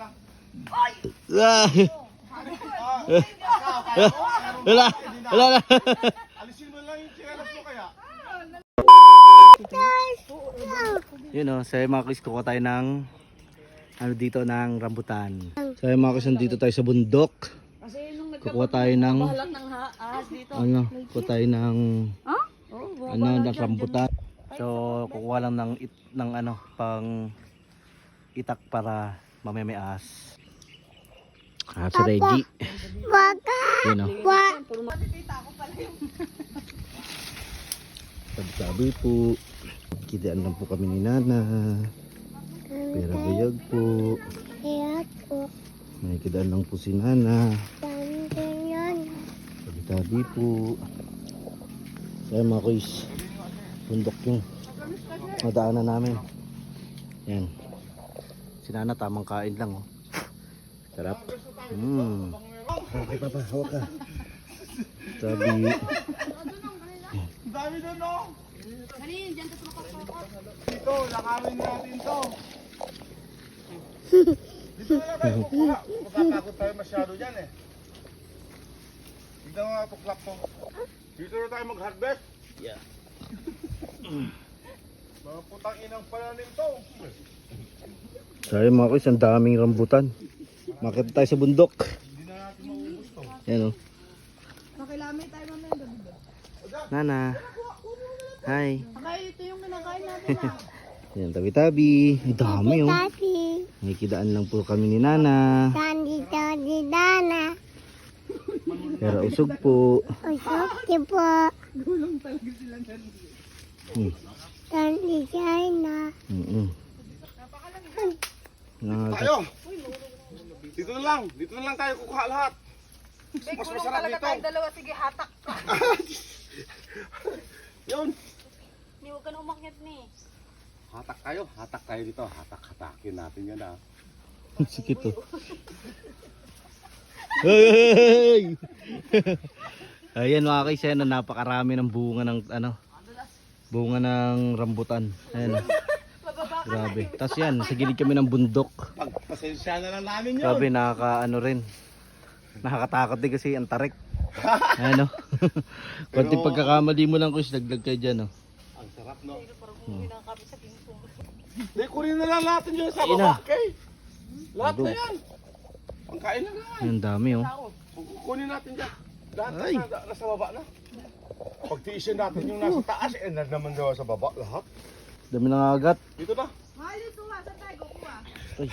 Ah. Wala. Wala na. Alisin mo lang yung chinelas mo kaya. Yun o, sa mga kuis, kuha tayo ng ano dito ng rambutan. Sa mga kuis, nandito tayo sa bundok. Kukuha tayo ng ano, kuha tayo ng? Oh, ano, ng rambutan. So, kukuha lang ng, ng ano, pang itak para mamaya may ahas. Ah, si Reggie. Yun o. Sabi-sabi po. Kitaan lang po kami ni Nana. Pero bayag po. Kaya po, May kidaan lang po si Nana. Sabi-sabi po. Kaya mga kuys. Bundok yung madaanan namin. Yan. Si Nana tamang kain lang oh. Sarap. Mm. Okay papa, hawak ka. Sabi. Dami doon no. Dito, lakarin natin to. Dito na lang tayo kukuha. Matatakot tayo masyado dyan eh. Mo nga tuklap mo. Dito na tayo mag-harvest. Yeah. Mga putang inang pananim to. Sabi mga kuys, ang daming rambutan. Makita tayo sa bundok. Hindi na natin maubos to. Yan oh. Nana. Hi. Kaya ito yung kinakain natin ha. Yan, tabi-tabi. Ang dami oh. Tati, May kidaan lang po kami ni Nana. tandi tandi dana. Pero usog po. Usok di po, Hmm. tandi China. Mm-mm. Nangagat. Tayo! Dito na lang. Dito na lang tayo kukuha lahat. Mas masarap dito. dalawa. Sige, hatak ka. Yun. Hindi, huwag ka na umakyat ni. Hatak tayo. Hatak tayo dito. Hatak-hatakin natin yan ah. Sikit oh. Hey! Ayan mga kaisa, yan, napakarami ng bunga ng ano, bunga ng rambutan. Ayan. Grabe. Tapos yan, sa gilid kami ng bundok. Pagpasensya na lang namin yun. Grabe, nakaka ano rin. Nakakatakot din kasi ang tarik. Ano? Konting pagkakamali mo lang kus, dagdag kayo dyan. Oh. Ang sarap no. Hindi, kunin na lang natin yun sa baba. na. Okay. Lahat na yan. Pangkain na lang. Ang dami oh. Kunin natin dyan. Lahat Ay. na, nasa, nasa baba na. Pagtiisin natin yung nasa taas, eh, na naman daw sa baba lahat. Dami ng agat. Dito na. Ay.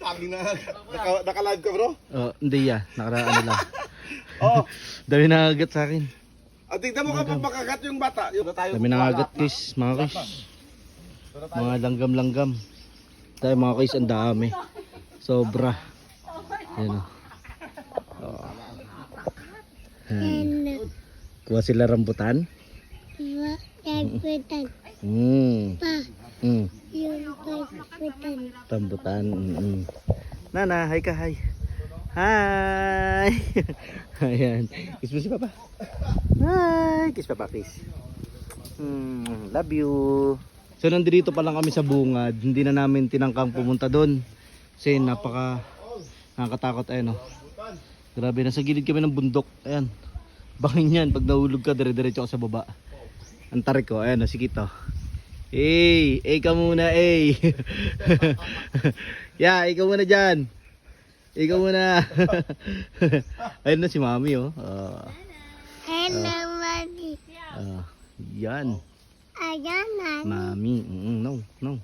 Dami na. Naka, naka-live ka bro? Oh, hindi ya. Nakara ano lang. Oo. Dami ng agat sa akin. At tignan mo kapag makagat yung bata. Yun tayo. Dami ng agat kus, mga kus. Mga langgam-langgam. Tayo mga kus, ang dami. Sobra. Ayan o. Oh. Ayan. Ano, Kuha sila rambutan. tagputan. Mm. Pa, Mm. yung tagputan. Rambutan. Mm. Nana, hi ka, hi. Hi! Ayan. Kiss mo si Papa. Hi! Kiss Papa, kiss. Hmm, love you. So nandito pa lang kami sa bungad. Hindi na namin tinangkang pumunta doon. Kasi napaka nakakatakot ayun oh. Grabe, nasa gilid kami ng bundok. Ayan. Bangin yan. Pag nahulog ka, dire-diretso ka sa baba. Ang tarik ko. Ayan, oh, si Kito. Hey, eh ka muna, eh. yeah, ikaw muna dyan. Ikaw muna. Ayun na si Mami, oh. Ah, Hello, mami. ah, yan. Ayan na. Mami. Mm, no, no.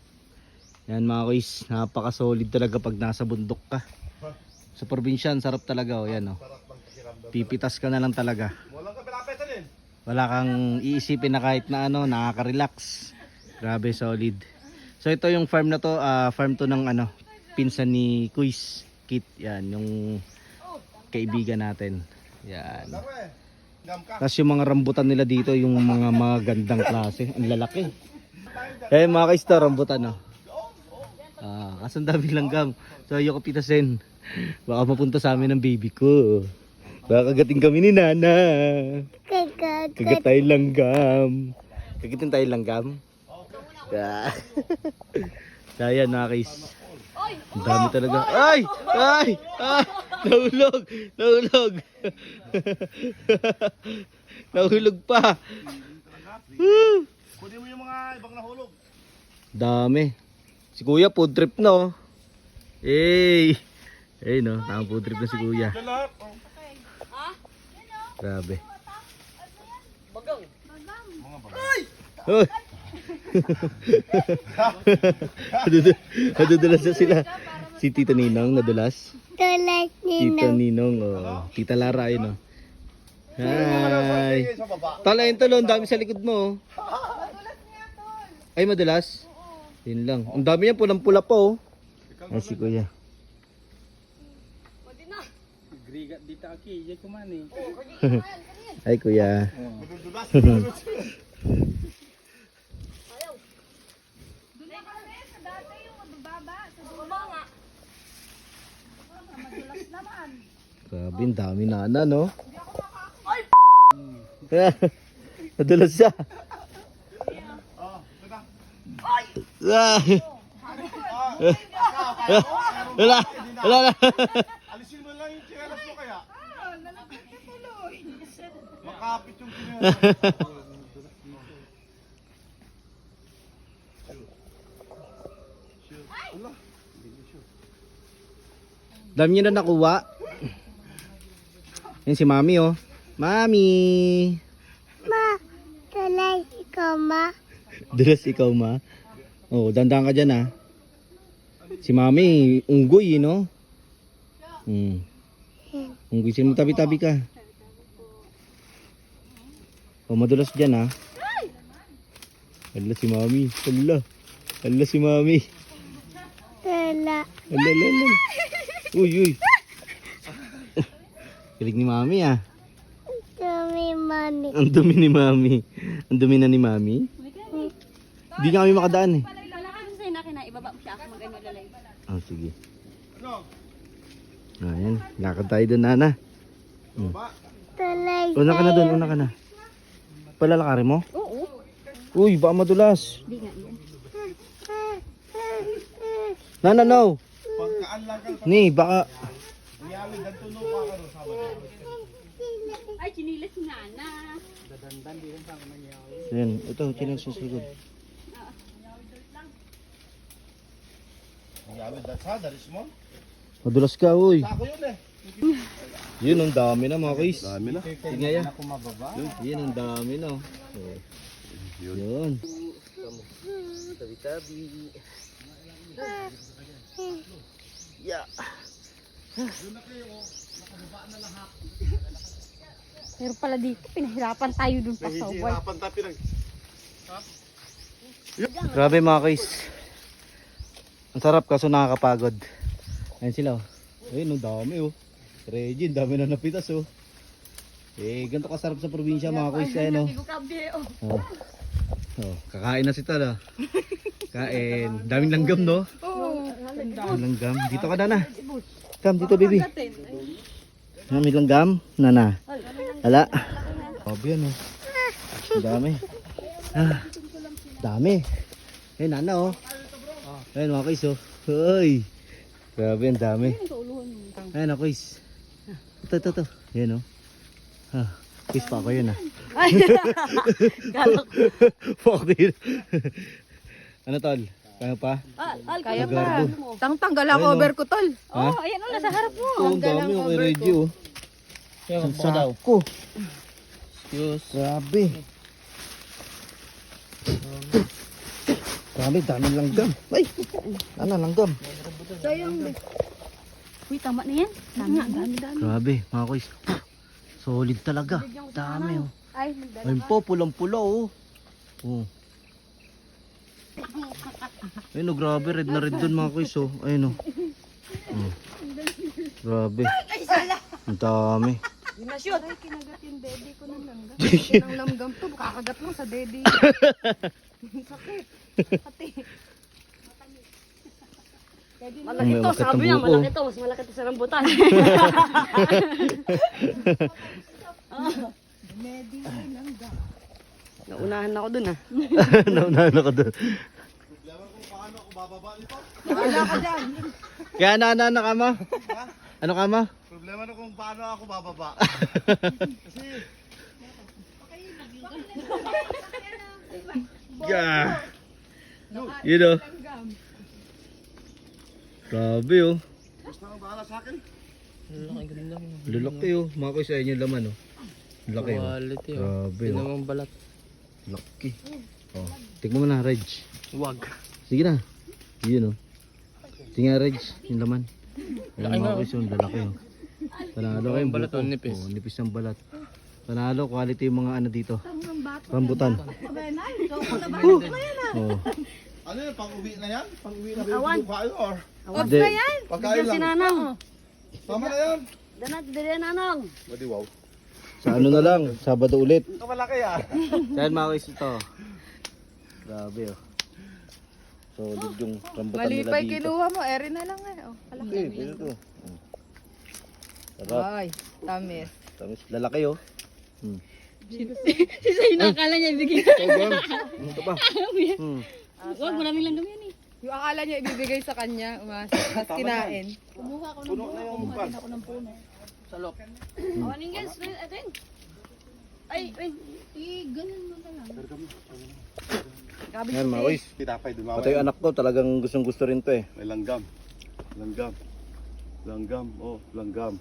Yan mga kuys, napaka-solid talaga pag nasa bundok ka. Sa probinsya, sarap talaga, oh. Yan, oh. Pipitas ka na lang talaga. Wala kang iisipin na kahit na ano, nakaka-relax. Grabe, solid. So ito yung farm na to, ah, farm to ng ano, pinsan ni Kuis. Kit, yan, yung kaibigan natin. Yan. Tapos yung mga rambutan nila dito, yung mga magandang klase. Ang lalaki. Eh mga kaista, rambutan no. Ah, kaso ang dami langgam. So ayoko pitasin. Baka mapunta sa amin ng baby ko. Baka kagating kami ni Nana. Kagat. Tayo langgam. Kagatin tayo langgam. Ayan mga kais. Ang dami talaga. Ay! Ay! Ah! Nahulog! Nahulog! Nahulog pa! Kunin mo yung mga ibang nahulog. Dami. Si Kuya food trip na oh. Hey! Hey no, tama food trip na si Kuya. Yan Oh. Grabe. Mga baga. Hoy! Nadudu- Nadudulas na sila. Si Tita Ninong nadulas. Tulad Tita nino. Ninong, oh. Tita Lara, ayun oh. Hi! Sa baba. Tala yung talon, dami sa likod mo. oh. Ay, madulas? Yun lang. Ang dami yan, pulang-pula pa oh. Ay, si Kuya. Ay, Kuya. Grabe, ang dami na na, no? Nadulas siya. Ah. Wala, wala na. Alisin mo lang yung chinelas mo kaya. Makapit yung chinelas. Dami na nakuha. Yan si Mami, oh. Mami! Ma, tulad ikaw ma. Dulas ikaw, ma. Oh, dandang ka dyan, ah. Si Mami, unggoy, eh, no? Hmm. Unggoy, sino mo tabi-tabi ka? Oh, madulas dyan, ah. Hala si Mami. Hala. Hala si Mami. Hala, hala, hala. Uy, uy. Kilig ni Mami, ah. Tumi mami. Ang dumi ni Mami. Ang dumi na ni Mami. Hindi nga kami makadaan, eh. Lalakad sa'yo na kina, ibaba mo siya ako mag-ano lalay. Oh, sige. Ayan, lakad tayo doon, Nana. Tulad. Una ka na doon, una ka na. Palalakarin mo? Oo. Uy, baka madulas. Di nga yan. No. Pagkaan lang ka. Ni, baka... Ay, chinilas si Nana. Ayan, ito, chinan sa sigod. Madulas ka, uy. Ako yun eh. Yun, ang dami na mga kuys. Dami na. Tingnan yan. Yun, yun, ang dami na. Oh. Yun. Tabi-tabi. Yeah. Pero pala dito, pinahirapan tayo dun pa sa white. Hihirapan tayo pinag... Grabe mga kuys. Ang sarap kaso nakakapagod. Ayan sila oh. Ayun, ang dami oh. Reggie, ang dami na napitas oh. Eh, ganito kasarap sa probinsya mga kuys. Ayan oh. Oh. Oh, kakain na si Tal ah. Kain. Daming langgam no? Daming langgam. Dito ka Nana. Come dito baby. May langgam. Nana. Hala. Grabe yan oh. Ang dami. Ah, dami. Eh Nana oh. Ayun mga kuys oh. Hoy. Grabe ang dami. Ayun mga Ito, ito, ito. Ayan oh. Ah, kiss pa ako yun ah. Fuck it. ano tol? Kaya pa? Kaya Gardo. Tang tanggal ang Ayun, oh. over ko, tol. Ha? Oh, ayan o, nasa harap mo. Ang dami yung kay Reggie oh. Ang sako. Excuse. Grabe. Grabe, dami langgam. Ay, ano langgam? Uy, tama na yan. Tama, dami, dami. Grabe, mga kuys. Solid talaga. Dami oh. Ay, nagdala. Ayun po, pulang-pula oh. Oh. Ayun oh, grabe. Red na red dun mga kuys oh. Ayun oh. oh. Grabe. Ang dami. Ay, kinagat yung dede ko ng langgam. ng langgam to, kakagat mo sa dede. Sakit. Pati. Malaki to, sabi niya, malaki to, mas malaki to sa rambutan. Naunahan ako dun ah. Naunahan ako doon. Problema kung paano ako Wala ka dyan. Kaya ano, ano ka mo? Ano ka mo? Problema na kung paano ako bababa. yeah. You know. Grabe oh. Basta ang bahala sa akin. Lalaki oh. Mga ko sa inyo laman oh. Laki oh. Quality oh. Grabe oh. mo ang balat. Laki. Oh. Tingnan mo na, Reg. Wag. Sige na. Yun oh. Tingnan, Reg. Yung laman. Laki mga nga, ko yung lalaki oh. Panalo Yung kayong balat, oh, nipis. Oh, nipis ng balat. Panalo, quality yung mga ano dito. Rambutan. Oh. Ano yun, pang-uwi na yan? Pang-uwi na kayo kayo or? Off Hindi. na yan. Pagkain lang. Nanang. Tama na yan. Danat, dire nanang. Badi wow. Sa ano na lang, Sabado ulit. Ito malaki ah. Saan guys ito? Grabe oh. Solid yung rambutan Mali nila pa dito. kinuha mo. Eri na lang eh. Oh, kalaki. Okay, pwede to. Hmm. Sarap. Ay, tamis. Tamis. Lalaki oh. Hmm. Sa'yo nakakala niya ibigay. Ito ba? Ito pa. Hmm. Wag, maraming lang yan eh. Yung akala niya ibibigay sa kanya, umas, mas kinain. Kumuha ako ng Puno na yung bag. ako ng puno. Salok. Awanin guys, wait, atin. Ay, wait. Eh, ganun mo na lang. Grabe Yan guys. Tinapay Ito dumawa. yung anak ko, talagang gustong gusto rin to eh. May langgam. Langgam. Langgam. Oh, langgam.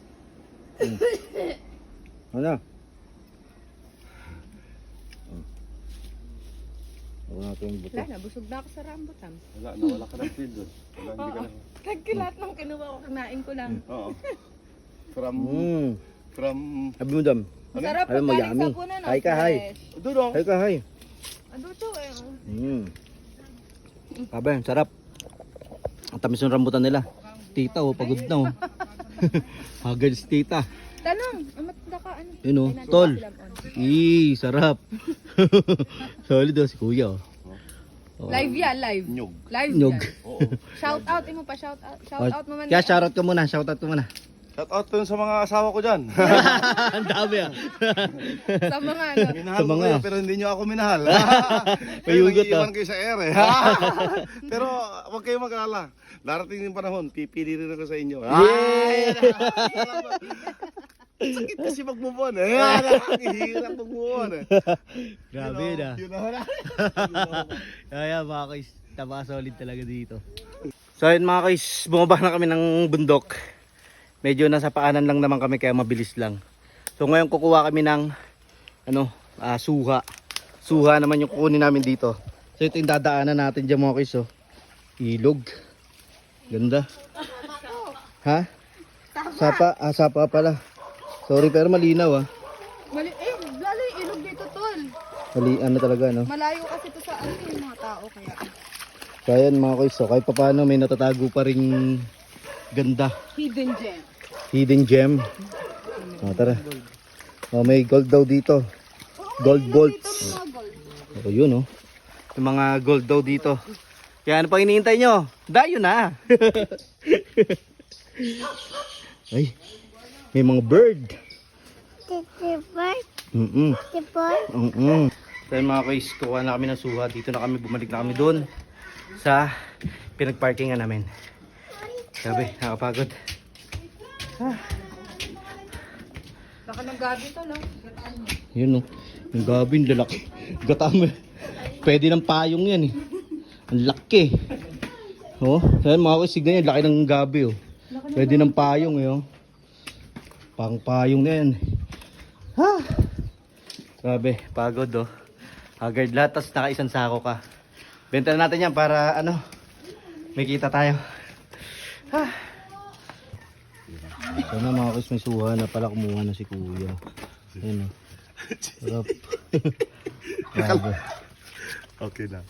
Ano? Ako natin yung buto. Wala na, busog na ako sa rambutan. Wala na, wala ka ng feed doon. Wala, hindi ka na. Nagkilat ng kinuha ko, kinain ko lang. Oo. From, Hmm. from, Sabi mo dam. Masarap Ano pag mo, galing yummy? sa. Hi ka, hi. doon oh. Hay ka, hay. Ano to eh? oh. Hmm. Sabi, sarap. Ang tamis ng rambutan nila. Tita oh, pagod na oh. Hagad si tita. Tanong, amat na ka ano? Yun oh, Ay, tol. on. Ih, sarap. Solid oh, si kuya oh. Oh. Live yan, live. Nyog. Live Nyog. yan. Oo. Shout out, mo pa shout out. Shout Oh, out mo man. Kaya shoutout ka muna, shoutout ka muna. Shout out to sa mga asawa ko dyan. Ang dami ah. Sa mga ano. Minahal Sa ko mga- kayo, pero hindi nyo ako minahal. May hugot, Iwan ah. kayo sa air eh. pero huwag kayong mag-alala. Darating yung panahon, pipili rin ako sa inyo. Yeah! Sakit kasi mag-move on eh. Hirap mag-move on eh. Grabe yun ah. Yun na. Kaya mga guys, tama solid talaga dito. So ayun mga guys, bumaba na kami ng bundok. Medyo nasa paanan lang naman kami kaya mabilis lang. So ngayon kukuha kami ng ano, ah, suha. Suha naman yung kukunin namin dito. So ito yung dadaanan natin dyan mga guys oh. Ilog. Ganda. Ha? Sapa, ah, sapa pala. Sorry pero malinaw ah. Mali, eh, lalo yung ilog dito, tol. Mali, ano talaga no? Malayo kasi to sa ano yung mga tao kaya. Kaya yan mga guys, so kahit pa paano may natatago pa ring ganda. Hidden gem. Hidden gem. O tara. Oh, may gold daw dito. Gold bolts. O yun oh. Yung mga gold daw dito. Kaya ano pang iniintay nyo? Dayo na. Ay, may mga bird. Titipay. Mm-mm. Tipol. Mm-mm. So mga guys, kuha na kami ng suha. Dito na kami, bumalik na kami doon sa pinagparkingan namin. Sabi, nakapagod. Baka ng gabi to, no? Yun oh. Yung gabi, ang lalaki. Gatama. Pwede ng payong yan eh. Ang laki. Oh, yan mga kuys, tignan yan, laki ng gabi oh. Pwede ng payong eh oh. Pang payong na yan. Ha! Grabe, pagod oh. Haggard lahat, tapos nakaisang sako ka. Benta na natin yan para ano, may kita tayo. Ha! Ito na mga kuys, may suha na pala kumuha na si kuya. Ayun oh. Sarap. Grabe. Okay na.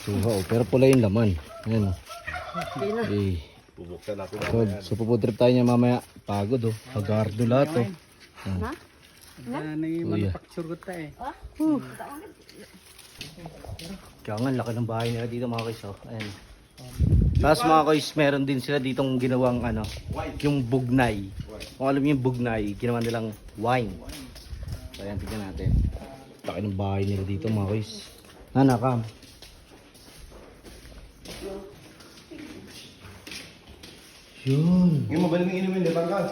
Suha oh. Pero pula yung laman. Ayan oh. Eh. Bubuksan natin. So, so pupudrip tayo niya mamaya. Pagod oh. Hagardo lahat oh. Ah. Kuya. Kaya nga, laki ng bahay nila dito mga guys. Oh. Ayan. Tapos mga guys, meron din sila ditong ginawang ano, yung bugnay. Kung alam niyo yung bugnay, ginawa nilang wine. So ayan, tignan natin. Laki ng bahay nila dito mga guys. Nanakam. Yun. Ngayon mabalik ng inumin, di tanggal.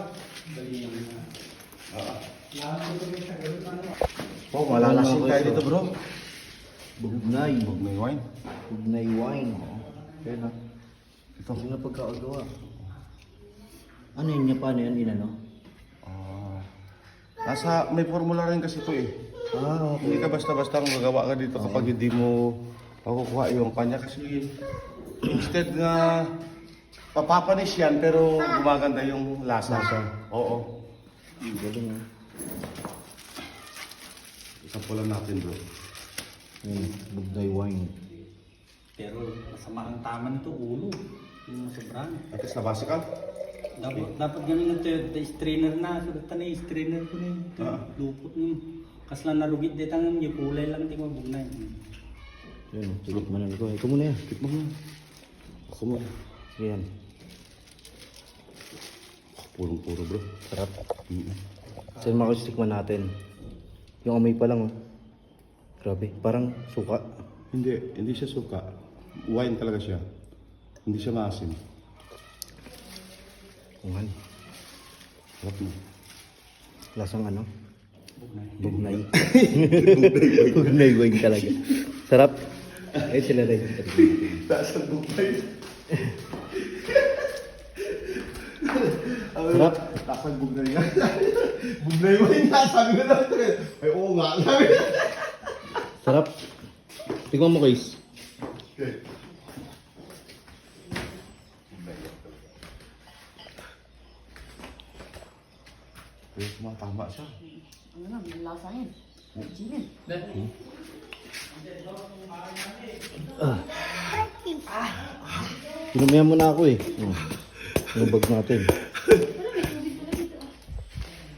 Oh, malalasing tayo dito bro. Bugnay. Huwag may wine. Bugnay wine. Kaya na. Ito. Yung na pagkakagawa. Ano yun niya paano yan inano? Ah, nasa, may formula rin kasi ito eh. Ah, Hindi ka basta-basta gagawa ka dito kapag hindi mo makukuha yung kanya kasi instead nga papapanis yan pero gumaganda yung lasa. Oo. Galing ah. Sampulan natin bro. Yun, bugnay wine. Pero masama ang tama nito, ulo. Yung sobrang. At least nabasa ka? Dapat, dapat ganun yung te- te- strainer na. Sulat na yung strainer ko na yun. Ito, Ah. Lupot mo. Kas lang narugit dito ang yung kulay lang. Di mo bugnay. Yun, tikit man ko. Ikaw muna yan. Tikmo mo. Ako mo. Sige yan. Purong-puro bro. Sarap. Mm. Saan makustikman natin? Yung amoy pa lang oh. Grabe, parang suka. Hindi, hindi siya suka. Wine talaga siya. Hindi siya maasim. Kungan. Sarap mo. Lasang ano? Bugnay. Bugnay. Bugnay wine talaga. Sarap. Eh sila rin. Taas ang Sarap. Ang bugnay nga. bugnay mo yung sabi ko lang. Ay, oo nga. Sabi ko. Sarap. Tingnan mo guys. Okay. Eh, tama siya. Ano na, may lasa yun. Jimmy. Pinumihan mo na ako eh. Oh. Yung bag natin.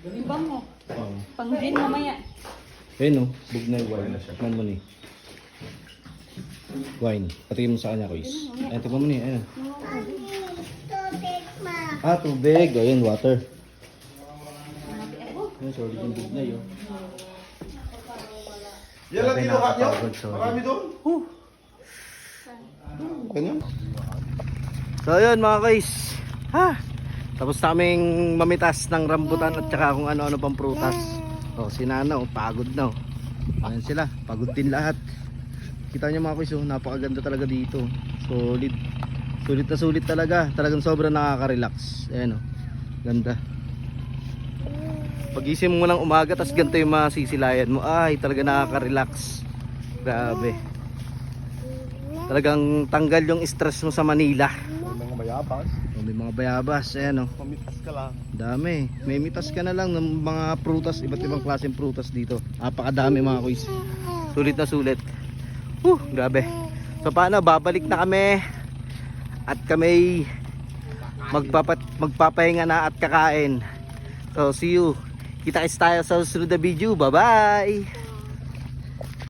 Ibang mo. Oh. Pang gin mamaya. Ayun oh, bugnay wine. Tikman mo ni. Wine. Patingin mo sa kanya, Kuis. Ayun, tikman mo ni. Ma. Ah, tubig. Ayun, water. Ayun, sorry yung bugnay oh. Yan lang kinuha niyo? Marami doon? Kanya? So ayun mga guys. Ha. Tapos naming mamitas ng rambutan at saka kung ano-ano pang prutas. Oh, si Nana oh, pagod na oh. Ayan sila, pagod din lahat. Kita niyo mga guys, oh, napakaganda talaga dito. Solid. Sulit na sulit talaga. Talagang sobrang nakaka-relax. Ayan oh. Ganda. Pagising mo ng umaga, tas ganito yung masisilayan mo. Ay, talaga nakaka-relax. Grabe. Talagang tanggal yung stress mo sa Manila. Mga mayabas. Oh, may mga bayabas, ayan oh. Pamitas ka lang. Dami. May mitas ka na lang ng mga prutas, iba't ibang klaseng prutas dito. Napakadami mga kuys. Sulit na sulit. Huh, grabe. So paano, babalik na kami. At kami magpapat magpapahinga na at kakain. So see you. Kita kits tayo sa susunod na video. Bye-bye.